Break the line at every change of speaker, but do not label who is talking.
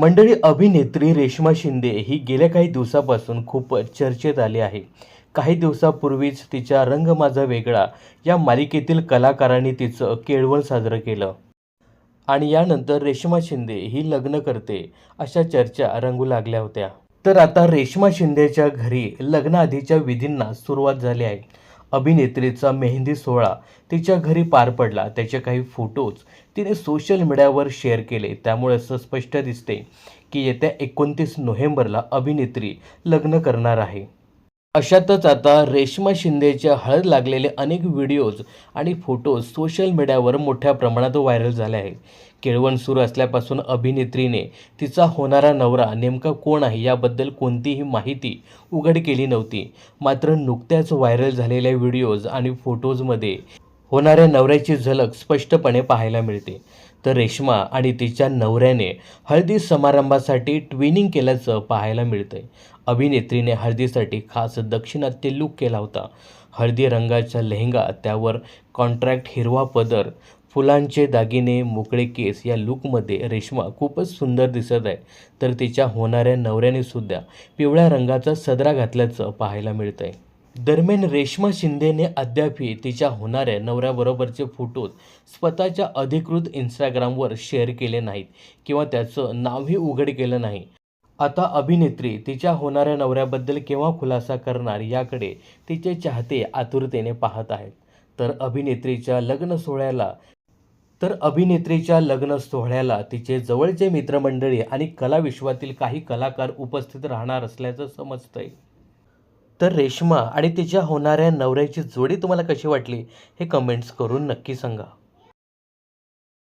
मंडळी अभिनेत्री रेश्मा शिंदे ही गेल्या काही दिवसापासून खूप चर्चेत आली आहे. काही दिवसापूर्वीच तिच्या रंग माझा वेगळा या मालिकेतील कलाकारांनी तिचं केळवण साजरं केलं. आणि यानंतर रेश्मा शिंदे ही लग्न करते अशा चर्चा रंगू लागल्या होत्या. तर आता रेश्मा शिंदेच्या घरी लग्नाआधीच्या विधींना सुरुवात झाली आहे. अभिनेत्रीचा मेहंदी सोहळा तिच्या घरी पार पडला. त्याचे काही फोटोज तिने सोशल मीडियावर शेअर केले. त्यामुळे असं स्पष्ट दिसते की येत्या एकोणतीस नोव्हेंबरला अभिनेत्री लग्न करणार आहे. अशातच आता रेश्मा शिंदेच्या हळद लागलेले अनेक व्हिडिओज आणि फोटोज सोशल मीडियावर मोठ्या प्रमाणात व्हायरल झाले आहेत. केळवण सुरू असल्यापासून अभिनेत्रीने तिचा होणारा नवरा नेमका कोण आहे याबद्दल कोणतीही माहिती उघड केली नव्हती. मात्र नुकत्याच व्हायरल झालेल्या व्हिडिओज आणि फोटोजमध्ये होणाऱ्या नवऱ्याची झलक स्पष्टपणे पाहायला मिळते. तर रेश्मा आणि तिच्या नवऱ्याने हळदी समारंभासाठी ट्विनिंग केल्याचं पाहायला मिळतंय. अभिनेत्रीने हळदीसाठी खास दक्षिणात्य लूक केला होता. हळदी रंगाचा लेहंगा त्यावर कॉन्ट्रॅक्ट हिरवा पदर फुलांचे दागिने मोकळे केस या लूकमध्ये रेश्मा खूपच सुंदर दिसत आहे. तर तिच्या होणाऱ्या नवऱ्याने सुद्धा पिवळ्या रंगाचा सदरा घातल्याचं पाहायला मिळतंय. दरम्यान रेश्मा शिंदेने अद्यापही तिच्या होणाऱ्या नवऱ्याबरोबरचे फोटोज स्वतःच्या अधिकृत इंस्टाग्रामवर शेअर केले नाहीत किंवा त्याचं नावही उघड केलं नाही. आता अभिनेत्री तिच्या होणाऱ्या नवऱ्याबद्दल केव्हा खुलासा करणार याकडे तिचे चाहते आतुरतेने पाहत आहेत. तर अभिनेत्रीच्या लग्न सोहळ्याला तर अभिनेत्रीच्या लग्न सोहळ्याला तिचे जवळचे मित्रमंडळी आणि कलाविश्वातील काही कलाकार उपस्थित राहणार असल्याचं समजतंय. तर रेश्मा आणि तिच्या होणाऱ्या नवऱ्याची जोडी तुम्हाला कशी वाटली हे कमेंट्स करून नक्की सांगा.